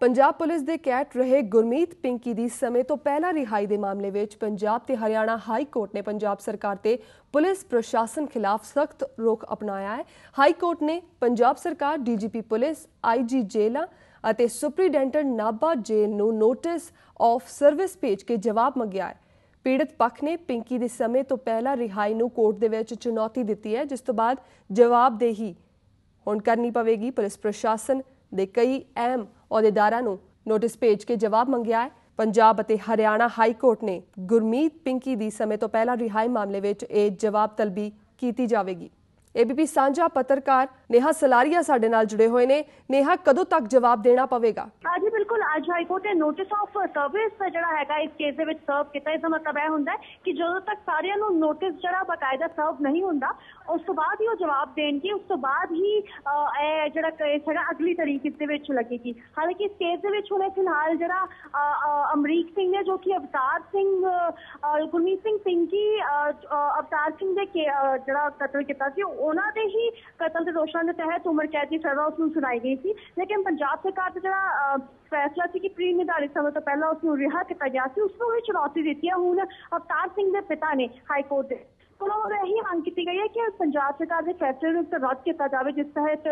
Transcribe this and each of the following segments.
Punjab police ਦੇ cat ਰਹੇ ਗੁਰਮੀਤ ਪਿੰਕੀ ਦੀ ਸਮੇਂ ਤੋਂ ਪਹਿਲਾਂ ਰਿਹਾਈ ਦੇ ਮਾਮਲੇ ਵਿੱਚ ਪੰਜਾਬ ਤੇ ਹਰਿਆਣਾ ਹਾਈ ਕੋਰਟ ਨੇ ਪੰਜਾਬ ਸਰਕਾਰ ਤੇ ਪੁਲਿਸ ਪ੍ਰਸ਼ਾਸਨ ਖਿਲਾਫ ਸਖਤ ਰੋਕ ਅਪਣਾਇਆ ਹੈ। ਹਾਈ ਕੋਰਟ ਨੇ ਪੰਜਾਬ ਸਰਕਾਰ, ਡੀਜੀਪੀ ਪੁਲਿਸ ਆਈਜੀ ਜੇਲਾਂ ਅਤੇ ਸੁਪਰੀਡੈਂਟੈਂਟ ਨਾਭਾ ਜੇਲ ਨੂੰ ਨੋਟਿਸ ਆਫ ਸਰਵਿਸ ਭੇਜ ਕੇ ਜਵਾਬ ਮੰਗਿਆ ਹੈ। ਪੀੜਤ ਪੱਖ ਨੇ ਪਿੰਕੀ ਦੇ ਸਮੇਂ ਤੋਂ ਪਹਿਲਾਂ ਰਿਹਾਈ ਨੂੰ ਕੋਰਟ ਦੇ ਵਿੱਚ ਚੁਣੌਤੀ ਦਿੱਤੀ ਹੈ, ਜਿਸ ਤੋਂ ਬਾਅਦ ਜਵਾਬਦੇਹੀ ਹੁਣ ਕਰਨੀ ਪਵੇਗੀ ਪੁਲਿਸ ਪ੍ਰਸ਼ਾਸਨ ਦੇ ਕਈ ਅਹਿਮ ਅਹੁਦੇਦਾਰਾਂ ਨੂੰ ਨੋਟਿਸ ਭੇਜ ਕੇ ਜਵਾਬ ਮੰਗਿਆ ਹੈ। ਪੰਜਾਬ ਅਤੇ ਹਰਿਆਣਾ ਹਾਈ ਕੋਰਟ ਨੇ ਗੁਰਮੀਤ ਪਿੰਕੀ ਦੀ ਸਮੇਂ ਤੋਂ ਪਹਿਲਾਂ ਰਿਹਾਈ ਮਾਮਲੇ ਵਿੱਚ ਇਹ ਜਵਾਬ ਤਲਬੀ ਕੀਤੀ ਜਾਵੇਗੀ। ਏਬੀਪੀ ਸਾਂਝਾ ਪੱਤਰਕਾਰ ਨੇਹਾ ਸਲਾਰੀਆ ਸਾਡੇ ਨਾਲ ਜੁੜੇ ਹੋਏ ਨੇ। ਨੇਹਾ, ਕਦੋਂ ਤੱਕ ਜਵਾਬ ਦੇਣਾ ਪਵੇਗਾ? ਅੱਜ ਹਾਈ ਕੋਰਟ ਨੇ ਨੋਟਿਸ ਆਫ ਸਰਵਿਸ ਜਿਹੜਾ ਹੈਗਾ ਇਸ ਕੇਸ ਦੇ ਵਿੱਚ ਸਰਵ ਕੀਤਾ। ਇਸ ਦਾ ਮਤਲਬ ਇਹ ਹੁੰਦਾ ਕਿ ਜਦੋਂ ਤੱਕ ਸਾਰਿਆਂ ਨੂੰ ਨੋਟਿਸ ਜਿਹੜਾ ਬਕਾਇਦਾ ਸਰਵ ਨਹੀਂ ਹੁੰਦਾ ਉਸ ਤੋਂ ਬਾਅਦ ਹੀ ਉਹ ਜਵਾਬ ਦੇਣਗੇ। ਉਸ ਤੋਂ ਬਾਅਦ ਹੀ ਇਹ ਜਿਹੜਾ ਕੇਸ ਹੈਗਾ ਅਗਲੀ ਤਰੀਕ ਦੇ ਵਿੱਚ ਲੱਗੇਗੀ। ਹਾਲਾਂਕਿ ਇਸ ਕੇਸ ਦੇ ਵਿੱਚ ਹੁਣੇ ਫਿਲਹਾਲ ਜਿਹੜਾ ਅਮਰੀਕ ਸਿੰਘ ਨੇ ਜੋ ਕਿ ਅਵਤਾਰ ਸਿੰਘ ਗੁਰਮੀਤ ਸਿੰਘ ਪਿੰਕੀ ਅਹ, ਅਵਤਾਰ ਸਿੰਘ ਦੇ ਕੇ- ਜਿਹੜਾ ਕਤਲ ਕੀਤਾ ਸੀ ਉਹਨਾਂ ਦੇ ਹੀ ਕਤਲ ਦੇ ਦੋਸ਼ਾਂ ਦੇ ਤਹਿਤ ਉਮਰ ਕੈਦ ਦੀ ਸਜ਼ਾ ਉਸ ਨੂੰ ਸੁਣਾਈ ਗਈ ਸੀ। ਲੇਕਿਨ ਪੰਜਾਬ ਸਰਕਾਰ ਦਾ ਜਿਹੜਾ ਅਹ, ਫੈਸਲਾ ਸੀ ਕਿ ਪ੍ਰੀ ਨਿਰਧਾਰਿਤ ਸਮੇਂ ਤੋਂ ਪਹਿਲਾਂ ਉਸ ਨੂੰ ਰਿਹਾ ਕੀਤਾ ਗਿਆ ਸੀ, ਉਸ ਨੂੰ ਹੀ ਚੁਣੌਤੀ ਦਿੱਤੀ ਹੈ। ਹੁਣ ਅਵਤਾਰ ਸਿੰਘ ਦੇ ਪਿਤਾ ਨੇ ਹਾਈ ਕੋਰਟ ਦੇ ਕੋਲੋਂ ਇਹੀ ਮੰਗ ਕੀਤੀ ਗਈ ਹੈ ਕਿ ਪੰਜਾਬ ਸਰਕਾਰ ਦੇ ਫੈਸਲੇ ਨੂੰ ਰੱਦ ਕੀਤਾ ਜਾਵੇ ਜਿਸ ਤਹਿਤ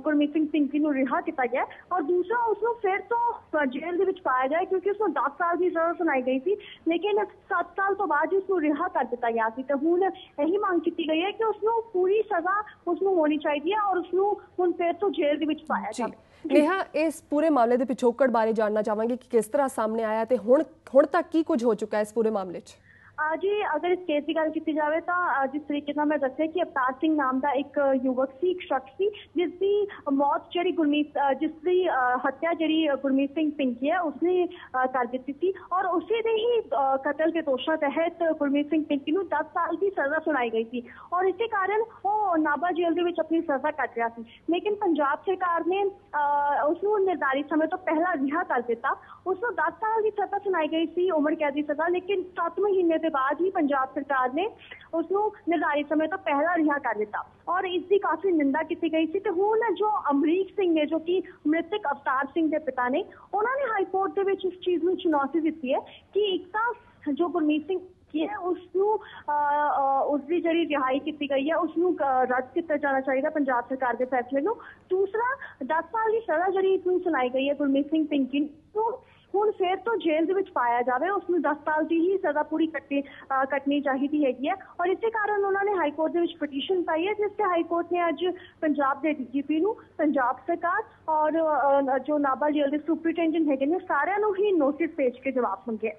ਗੁਰਮੀਤ ਸਿੰਘ ਪਿੰਕੀ ਨੂੰ ਰਿਹਾ ਕੀਤਾ ਗਿਆ ਔਰ ਦੂਸਰਾ ਉਸ ਨੂੰ ਫਿਰ ਤੋਂ ਜੇਲ੍ਹ ਦੇ ਵਿੱਚ ਪਾਇਆ ਜਾਏ ਕਿਉਂਕਿ ਉਸ ਨੂੰ 10 ਸਾਲ ਦੀ ਸਜ਼ਾ ਸੁਣਾਈ ਗਈ ਸੀ ਲੇਕਿਨ 7 ਸਾਲ ਤੋਂ ਬਾਅਦ ਉਸ ਨੂੰ ਰਿਹਾ ਕਰ ਦਿੱਤਾ ਗਿਆ ਸੀ। ਤੇ ਹੁਣ ਇਹੀ ਮੰਗ ਕੀਤੀ ਗਈ ਹੈ ਕਿ ਉਸ ਨੂੰ ਪੂਰੀ ਸਜ਼ਾ ਉਸ ਨੂੰ ਹੋਣੀ ਚਾਹੀਦੀ ਹੈ ਔਰ ਉਸ ਨੂੰ ਹੁਣ ਫਿਰ ਤੋਂ ਜੇਲ੍ਹ ਦੇ ਵਿੱਚ ਪਾਇਆ ਜਾਵੇ। ਨੇਹਾ ਇਸ ਪੂਰੇ ਮਾਮਲੇ ਦੇ ਪਿਛੋਕੜ ਬਾਰੇ ਜਾਣਨਾ ਚਾਹਾਂਗੇ ਕਿ ਕਿਸ ਤਰ੍ਹਾਂ ਸਾਹਮਣੇ ਆਇਆ ਤੇ ਹੁਣ ਹੁਣ ਤੱਕ ਕੀ ਕੁਝ ਹੋ ਚੁੱਕਾ ਹੈ ਇਸ ਪੂਰੇ ਮਾਮਲੇ 'ਚ? ਆ ਜੀ ਅਗਰ ਇਸ ਕੇਸ ਦੀ ਗੱਲ ਕੀਤੀ ਜਾਵੇ ਤਾਂ ਅ, ਜਿਸ ਤਰੀਕੇ ਨਾਲ ਮੈਂ ਦੱਸਿਆ ਕਿ ਅਵਤਾਰ ਸਿੰਘ ਨਾਮ ਦਾ ਇੱਕ ਯੁਵਕ ਸੀ ਇੱਕ ਸ਼ਖਸ ਸੀ ਜਿਸ ਦੀ ਮੌਤ ਜਿਹੜੀ ਗੁਰਮੀਤ ਅ, ਜਿਸ ਦੀ ਅ, ਹੱਤਿਆ ਜਿਹੜੀ ਗੁਰਮੀਤ ਸਿੰਘ ਪਿੰਕੀ ਹੈ ਉਸਨੇ ਅ, ਕਰ ਦਿੱਤੀ ਸੀ ਔਰ ਉਸੇ ਦੇ ਹੀ ਅ, ਕਤਲ ਦੇ ਦੋਸ਼ਾਂ ਤਹਿਤ ਗੁਰਮੀਤ ਸਿੰਘ ਪਿੰਕੀ ਨੂੰ 10 ਸਾਲ ਦੀ ਸਜ਼ਾ ਸੁਣਾਈ ਗਈ ਸੀ ਔਰ ਇਸੇ ਕਾਰਨ ਉਹ ਨਾਭਾ ਜੇਲ੍ਹ ਦੇ ਵਿੱਚ ਆਪਣੀ ਸਜ਼ਾ ਕੱਟ ਰਿਹਾ ਸੀ ਲੇਕਿਨ ਪੰਜਾਬ ਸਰਕਾਰ ਨੇ ਅ, ਉਸ ਨੂੰ ਨਿਰਧਾਰਿਤ ਸਮੇਂ ਤੋਂ ਪਹਿਲਾਂ ਰਿਹਾ ਕਰ ਦਿੱਤਾ ਉਸ ਨੂੰ 10 ਸਾਲ ਦੀ ਸਜ਼ਾ ਸੁਣਾਈ ਗਈ ਸੀ ਉਮਰ ਕੈਦ ਦੀ ਸਜ਼ਾ ਲੇਕਿਨ 7 ਮਹੀਨੇ ਦੇ ਬਾਅਦ ਹੀ ਪੰਜਾਬ ਸਰਕਾਰ ਨੇ ਉਸ ਨੂੰ ਨਿਰਧਾਰਿਤ ਸਮੇਂ ਤੋਂ ਪਹਿਲਾਂ ਰਿਹਾ ਕਰ ਦਿੱਤਾ। ਔਰ ਇਸ ਦੀ ਕਾਫੀ ਨਿੰਦਾ ਕੀਤੀ ਗਈ ਸੀ ਤੇ ਹੁਣ ਜੋ ਅਮਰੀਕ ਸਿੰਘ ਨੇ, ਜੋ ਕਿ ਮ੍ਰਿਤਕ ਅਵਤਾਰ ਸਿੰਘ ਦੇ ਪਿਤਾ ਨੇ, ਉਹਨਾਂ ਨੇ ਹਾਈ ਕੋਰਟ ਦੇ ਵਿੱਚ ਇਸ ਚੀਜ਼ ਨੂੰ ਚੁਣੌਤੀ ਦਿੱਤੀ ਹੈ ਕਿ ਇੱਕ ਤਾਂ ਜੋ ਗੁਰਮੀਤ ਸਿੰਘ ਕੀ ਹੈ ਉਸ ਨੂੰ ਉਸ ਦੀ ਜਿਹੜੀ ਰਿਹਾਈ ਕੀਤੀ ਗਈ ਹੈ ਉਸ ਨੂੰ ਰੱਦ ਕੀਤਾ ਜਾਣਾ ਚਾਹੀਦਾ ਪੰਜਾਬ ਸਰਕਾਰ ਦੇ ਫੈਸਲੇ ਨੂੰ। ਦੂਸਰਾ 10 ਸਾਲ ਦੀ ਸਜ਼ਾ ਜਿਹੜੀ ਇਸ ਨੂੰ ਸੁਣਾਈ ਗਈ ਹੈ ਗੁਰਮੀਤ ਸਿੰਘ ਪਿੰਕੀ ਨੂੰ ਹੁਣ ਫੇਰ ਤੋਂ ਜੇਲ੍ਹ ਦੇ ਵਿੱਚ ਪਾਇਆ ਜਾਵੇ ਉਸ ਨੂੰ 10 ਸਾਲ ਦੀ ਹੀ ਸਜ਼ਾ ਪੂਰੀ ਕੱਟਣੀ ਕੱਟਣੀ ਚਾਹੀਦੀ ਹੈਗੀ ਹੈ। ਔਰ ਇਸੇ ਕਾਰਨ ਉਹਨਾਂ ਨੇ ਹਾਈ ਕੋਰਟ ਦੇ ਵਿੱਚ ਪਟੀਸ਼ਨ ਪਾਈ ਹੈ, ਜਿਸ ਤੇ ਹਾਈ ਕੋਰਟ ਨੇ ਅੱਜ ਪੰਜਾਬ ਦੇ ਡੀਜੀਪੀ ਨੂੰ ਪੰਜਾਬ ਸਰਕਾਰ ਔਰ ਜੋ ਨਾਭਾ ਜੇਲ੍ਹ ਦੇ ਸੁਪਰੀਟੈਂਡੈਂਟ ਹੈਗੇ ਨੇ, ਸਾਰਿਆਂ ਨੂੰ ਹੀ ਨੋਟਿਸ ਭੇਜ ਕੇ ਜਵਾਬ ਮੰਗਿਆ